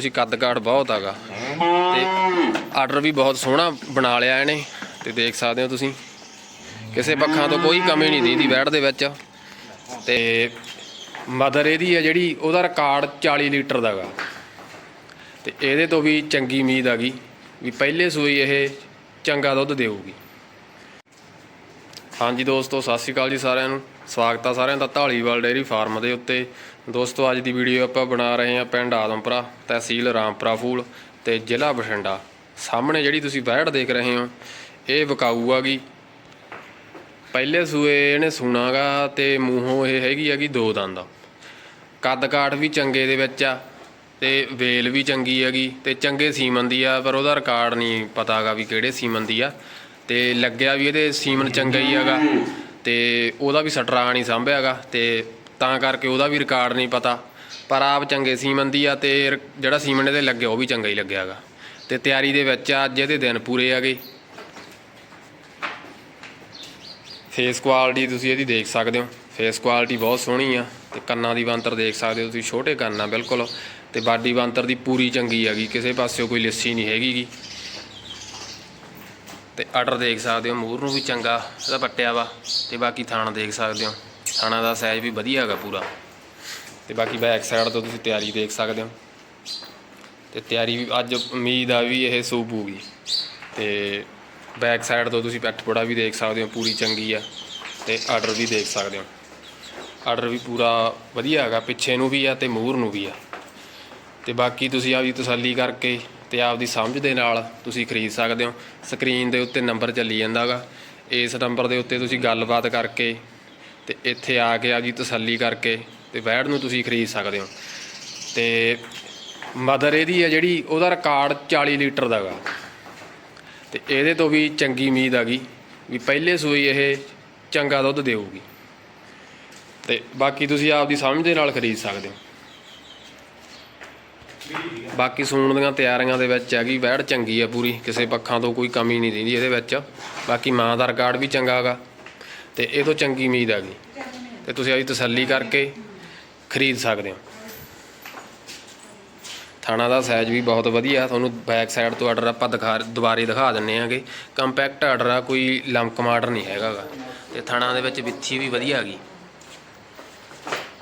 ਤੁਸੀਂ ਕੱਦ ਕਾਠ ਬਹੁਤ ਹੈਗਾ ਤੇ ਆਰਡਰ ਵੀ ਬਹੁਤ ਸੋਹਣਾ ਬਣਾ ਲਿਆ ਇਹਨੇ, ਤੇ ਦੇਖ ਸਕਦੇ ਹੋ ਤੁਸੀਂ। ਕਿਸੇ ਪੱਖਾਂ ਤੋਂ ਕੋਈ ਕਮੀ ਨਹੀਂ ਦੀਦੀ ਬੈਡ ਦੇ ਵਿੱਚ। ਤੇ ਮਦਰ ਇਹਦੀ ਹੈ ਜਿਹੜੀ, ਉਹਦਾ ਰਿਕਾਰਡ 40 ਲੀਟਰ ਦਾ ਗਾ। ਤੇ ਇਹਦੇ ਤੋਂ ਵੀ ਚੰਗੀ ਉਮੀਦ ਆ ਗਈ ਵੀ ਪਹਿਲੇ ਸੂਈ ਇਹ ਚੰਗਾ ਦੁੱਧ ਦੇਊਗੀ। ਹਾਂਜੀ ਦੋਸਤੋ, ਸਤਿ ਸ਼੍ਰੀ ਅਕਾਲ ਜੀ ਸਾਰਿਆਂ ਨੂੰ। ਸਵਾਗਤ ਆ ਸਾਰਿਆਂ ਦਾ ਢਾਲੀਵਾਲ ਡੇਅਰੀ ਫਾਰਮ ਦੇ ਉੱਤੇ। ਦੋਸਤੋ, ਅੱਜ ਦੀ ਵੀਡੀਓ ਆਪਾਂ ਬਣਾ ਰਹੇ ਹਾਂ ਪਿੰਡ ਆਦਮਪੁਰਾ, ਤਹਿਸੀਲ ਰਾਮਪੁਰਾ ਫੂਲ ਤੇ ਜ਼ਿਲ੍ਹਾ ਬਠਿੰਡਾ। ਸਾਹਮਣੇ ਜਿਹੜੀ ਤੁਸੀਂ ਬੈੜ ਦੇਖ ਰਹੇ ਹੋ, ਇਹ ਵਿਕਾਊ ਆਗੀ। ਪਹਿਲੇ ਸੂਏ ਇਹਨੇ ਸੁਣਾਗਾ ਤੇ ਮੂੰਹੋਂ ਇਹ ਹੈਗੀ ਹੈਗੀ ਦੋ ਦੰਦ। ਕੱਦ ਕਾਠ ਵੀ ਚੰਗੇ ਦੇ ਵਿੱਚ ਆ ਤੇ ਵੇਲ ਵੀ ਚੰਗੀ ਹੈਗੀ ਤੇ ਚੰਗੇ ਸੀਮਨ ਦੀ ਆ, ਪਰ ਉਹਦਾ ਰਿਕਾਰਡ ਨਹੀਂ ਪਤਾਗਾ ਵੀ ਕਿਹੜੇ ਸੀਮਨ ਦੀ ਆ। ਤੇ ਲੱਗਿਆ ਵੀ ਇਹਦੇ ਸੀਮਨ ਚੰਗਾ ਹੀ ਹੈਗਾ ਤੇ ਉਹਦਾ ਵੀ ਸਟਰਾ ਨਹੀਂ ਸੰਭਿਆਗਾ ਤੇ ਤਾਂ ਕਰਕੇ ਉਹਦਾ ਵੀ ਰਿਕਾਰਡ ਨਹੀਂ ਪਤਾ। ਪਰ ਆਪ ਚੰਗੇ ਸੀਮਨ ਦੀ ਆ ਤੇ ਜਿਹੜਾ ਸੀਮਨ ਇਹਦੇ ਲੱਗਿਆ ਉਹ ਵੀ ਚੰਗਾ ਹੀ ਲੱਗਿਆਗਾ ਤੇ ਤਿਆਰੀ ਦੇ ਵਿੱਚ ਆ, ਅੱਜ ਇਹਦੇ ਦਿਨ ਪੂਰੇ ਹੈਗੇ। ਫੇਸ ਕੁਆਲਿਟੀ ਤੁਸੀਂ ਇਹਦੀ ਦੇਖ ਸਕਦੇ ਹੋ। ਫੇਸ ਕੁਆਲਿਟੀ ਬਹੁਤ ਸੋਹਣੀ ਆ ਤੇ ਕੰਨਾਂ ਦੀ ਬੰਤਰ ਦੇਖ ਸਕਦੇ ਹੋ ਤੁਸੀਂ, ਛੋਟੇ ਕੰਨ ਆ ਬਿਲਕੁਲ। ਤੇ ਬਾਡੀ ਬੰਤਰ ਦੀ ਪੂਰੀ ਚੰਗੀ ਹੈਗੀ, ਕਿਸੇ ਪਾਸਿਓਂ ਕੋਈ ਲਿੱਸੀ ਨਹੀਂ ਹੈਗੀਗੀ ਤੇ ਆਰਡਰ ਦੇਖ ਸਕਦੇ ਹੋ ਮੂਰ ਨੂੰ ਵੀ ਚੰਗਾ, ਇਹਦਾ ਪੱਟਿਆ ਵਾ। ਤੇ ਬਾਕੀ ਥਾਣਾ ਦੇਖ ਸਕਦੇ ਹੋ। ਥਾਣਾ ਦਾ ਸਾਈਜ਼ ਵੀ ਵਧੀਆ ਹੈਗਾ ਪੂਰਾ। ਤੇ ਬਾਕੀ ਬੈਕ ਸਾਈਡ ਤੋਂ ਤੁਸੀਂ ਤਿਆਰੀ ਦੇਖ ਸਕਦੇ ਹੋ। ਤੇ ਤਿਆਰੀ ਵੀ ਅੱਜ ਉਮੀਦ ਆ ਵੀ ਇਹ ਸੂਪੂਗੀ ਤੇ ਬੈਕ ਸਾਈਡ ਤੋਂ ਤੁਸੀਂ ਪੈਟ ਵੀ ਦੇਖ ਸਕਦੇ ਹੋ, ਪੂਰੀ ਚੰਗੀ ਆ। ਤੇ ਆਰਡਰ ਵੀ ਦੇਖ ਸਕਦੇ ਹੋ। ਆਰਡਰ ਵੀ ਪੂਰਾ ਵਧੀਆ ਹੈਗਾ, ਪਿੱਛੇ ਨੂੰ ਵੀ ਆ ਤੇ ਮੂਹਰ ਨੂੰ ਵੀ ਆ। ਤੇ ਬਾਕੀ ਤੁਸੀਂ ਆਪਦੀ ਤਸੱਲੀ ਕਰਕੇ ਤੇ ਆਪਦੀ ਸਮਝ ਦੇ ਨਾਲ ਤੁਸੀਂ ਖਰੀਦ ਸਕਦੇ ਹੋ। ਸਕਰੀਨ ਦੇ ਉੱਤੇ ਨੰਬਰ ਚੱਲੀ ਜਾਂਦਾਗਾ ਇਸ ਨੰਬਰ ਦੇ ਉੱਤੇ ਤੁਸੀਂ ਗੱਲਬਾਤ ਕਰਕੇ ਤੇ ਇੱਥੇ ਆ ਕੇ ਆਪਦੀ ਤਸੱਲੀ ਕਰਕੇ ਤੇ ਵੈੜ ਨੂੰ ਤੁਸੀਂ ਖਰੀਦ ਸਕਦੇ ਹੋ। ਤੇ ਮਦਰ ਇਹਦੀ ਹੈ ਜਿਹੜੀ, ਉਹਦਾ ਰਿਕਾਰਡ 40 ਲੀਟਰ ਦਾ ਗਾ। ਤੇ ਇਹਦੇ ਤੋਂ ਵੀ ਚੰਗੀ ਉਮੀਦ ਆ ਗਈ ਵੀ ਪਹਿਲੇ ਸੂਈ ਇਹ ਚੰਗਾ ਦੁੱਧ ਦੇਊਗੀ। ਤੇ ਬਾਕੀ ਤੁਸੀਂ ਆਪਦੀ ਸਮਝ ਦੇ ਨਾਲ ਖਰੀਦ ਸਕਦੇ ਹੋ। ਬਾਕੀ ਸੂਣ ਦੀਆਂ ਤਿਆਰੀਆਂ ਦੇ ਵਿੱਚ ਹੈਗੀ ਵੈੜ ਚੰਗੀ ਆ ਪੂਰੀ, ਕਿਸੇ ਪੱਖਾਂ ਤੋਂ ਕੋਈ ਕਮੀ ਨਹੀਂ ਦਿੰਦੀ ਇਹਦੇ ਵਿੱਚ। ਬਾਕੀ ਮਾਂ ਦਾ ਰਿਕਾਰਡ ਵੀ ਚੰਗਾ ਹੈਗਾ ਤੇ ਇਹ ਤੋਂ ਚੰਗੀ ਉਮੀਦ ਹੈਗੀ ਤੇ ਤੁਸੀਂ ਆਪਦੀ ਤਸੱਲੀ ਕਰਕੇ ਖਰੀਦ ਸਕਦੇ ਹੋ। ਥਾਣਾ ਦਾ ਸਾਈਜ਼ ਵੀ ਬਹੁਤ ਵਧੀਆ, ਤੁਹਾਨੂੰ ਬੈਕ ਸਾਈਡ ਤੋਂ ਆਰਡਰ ਆਪਾਂ ਦਿਖਾ, ਦੁਬਾਰੇ ਦਿਖਾ ਦਿੰਨੇ ਆਂਗੇ। ਕੰਪੈਕਟ ਆਰਡਰ ਆ, ਕੋਈ ਲੰਮਕਮ ਆਰਡਰ ਨਹੀਂ ਹੈਗਾ ਗਾ। ਤੇ ਥਾਣਾ ਦੇ ਵਿੱਚ ਵਿੱਥੀ ਵੀ ਵਧੀਆ ਹੈਗੀ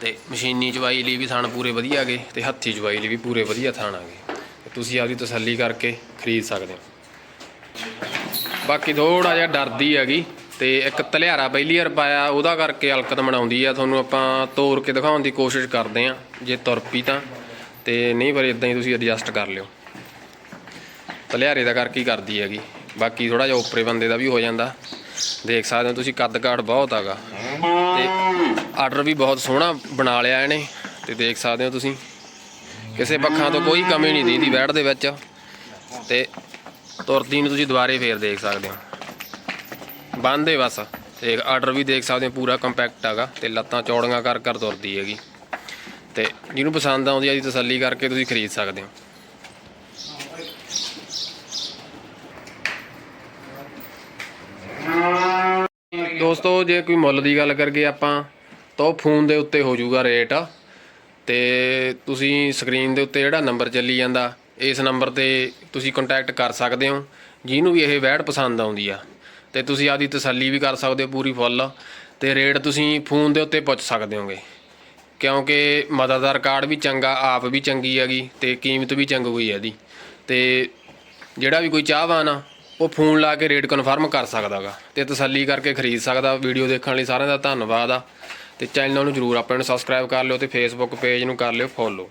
ਤੇ ਮਸ਼ੀਨੀ ਚਵਾਈ ਲਈ ਵੀ ਥਾਣ ਪੂਰੇ ਵਧੀਆ ਹੈਗੇ ਤੇ ਹੱਥੀ ਚਵਾਈ ਲਈ ਵੀ ਪੂਰੇ ਵਧੀਆ ਥਾਣ ਹੈਗੇ ਤੇ ਤੁਸੀਂ ਆਪਦੀ ਤਸੱਲੀ ਕਰਕੇ ਖਰੀਦ ਸਕਦੇ ਹੋ। ਬਾਕੀ ਥੋੜਾ ਜਿਹਾ ਡਰਦੀ ਹੈਗੀ। ਤੇ ਇੱਕ ਤਲਿਆਰਾ ਪਹਿਲੀ ਵਾਰ ਪਾਇਆ, ਉਹਦਾ ਕਰਕੇ ਹਲਕਤ ਮਨਾਉਂਦੀ ਆ। ਤੁਹਾਨੂੰ ਆਪਾਂ ਤੋੜ ਕੇ ਦਿਖਾਉਣ ਦੀ ਕੋਸ਼ਿਸ਼ ਕਰਦੇ ਆ, ਜੇ ਤੁਰ ਪਈ ਤਾਂ। ਤੇ ਨਹੀਂ ਪਰ ਇਦਾਂ ਹੀ ਤੁਸੀਂ ਐਡਜਸਟ ਕਰ ਲਿਓ। ਤਲਿਆਰੇ ਦਾ ਕਰਕੇ ਹੀ ਕਰਦੀ ਹੈਗੀ। ਬਾਕੀ ਥੋੜਾ ਜਿਹਾ ਉੱਪਰੇ ਬੰਦੇ ਦਾ ਵੀ ਹੋ ਜਾਂਦਾ। ਦੇਖ ਸਕਦੇ ਹੋ ਤੁਸੀਂ ਕੱਦ ਕਾਠ ਬਹੁਤ ਹੈਗਾ। ਤੇ ਆਰਡਰ ਵੀ ਬਹੁਤ ਸੋਹਣਾ ਬਣਾ ਲਿਆ ਇਹਨੇ। ਤੇ ਦੇਖ ਸਕਦੇ ਹੋ ਤੁਸੀਂ। ਕਿਸੇ ਪੱਖਾਂ ਤੋਂ ਕੋਈ ਕਮੀ ਨਹੀਂ ਦੀਦੀ ਬੈਠ ਦੇ ਵਿੱਚ। ਤੇ ਤੁਰਦੀ ਨੂੰ ਤੁਸੀਂ ਦੁਬਾਰੇ ਫੇਰ ਦੇਖ ਸਕਦੇ ਹੋ। ਬੰਦੇ ਬਸ। ਤੇ ਆਰਡਰ ਵੀ ਦੇਖ ਸਕਦੇ ਹੋ, ਪੂਰਾ ਕੰਪੈਕਟ ਹੈਗਾ ਤੇ ਲੱਤਾਂ ਚੌੜੀਆਂ ਕਰ ਕਰ ਤੁਰਦੀ ਹੈਗੀ। ਤੇ ਜਿਹਨੂੰ ਪਸੰਦ ਆਉਂਦੀ ਆ ਜੀ ਤਸੱਲੀ ਕਰਕੇ ਤੁਸੀਂ ਖਰੀਦ ਸਕਦੇ ਹੋ। ਦੋਸਤੋ, ਜੇ ਕੋਈ ਮੁੱਲ ਦੀ ਗੱਲ ਕਰਗੇ ਆਪਾਂ, ਤਾਂ ਉਹ ਫੋਨ ਦੇ ਉੱਤੇ ਹੋ ਜਾਊਗਾ ਰੇਟ। ਤੇ ਤੁਸੀਂ ਸਕਰੀਨ ਦੇ ਉੱਤੇ ਜਿਹੜਾ ਨੰਬਰ ਚੱਲੀ ਜਾਂਦਾ, ਇਸ ਨੰਬਰ ਤੇ ਤੁਸੀਂ ਕੰਟੈਕਟ ਕਰ ਸਕਦੇ ਹੋ। ਜਿਹਨੂੰ ਵੀ ਇਹ ਵੈੜ ਪਸੰਦ ਆਉਂਦੀ ਆ। ਤੇ ਤੁਸੀਂ ਆਪਦੀ ਤਸੱਲੀ ਵੀ ਕਰ ਸਕਦੇ ਹੋ ਪੂਰੀ ਫੁੱਲ। ਤੇ ਰੇਟ ਤੁਸੀਂ ਫੋਨ ਦੇ ਉੱਤੇ ਪੁੱਛ ਸਕਦੇ ਹੋਗੇ। ਕਿਉਂਕਿ ਮਦਦ ਦਾ ਰਿਕਾਰਡ ਵੀ ਚੰਗਾ, ਆਪ ਵੀ ਚੰਗੀ ਹੈਗੀ ਤੇ ਕੀਮਤ ਵੀ ਚੰਗੀ ਹੋਈ ਹੈ ਇਹਦੀ ਤੇ ਜਿਹੜਾ ਵੀ ਕੋਈ ਚਾਹਵਾਨ ਆ, ਉਹ ਫੋਨ ਲਾ ਕੇ ਰੇਟ ਕਨਫਰਮ ਕਰ ਸਕਦਾਗਾ ਤੇ ਤਸੱਲੀ ਕਰਕੇ ਖਰੀਦ ਸਕਦਾ। ਵੀਡੀਓ ਦੇਖਣ ਲਈ ਸਾਰਿਆਂ ਦਾ ਧੰਨਵਾਦ ਆ। ਤੇ ਚੈਨਲ ਨੂੰ ਜਰੂਰ ਆਪਣੇ ਨੂੰ ਸਬਸਕ੍ਰਾਈਬ ਕਰ ਲਿਓ ਤੇ ਫੇਸਬੁੱਕ ਪੇਜ ਨੂੰ ਕਰ ਲਿਓ ਫੋਲੋ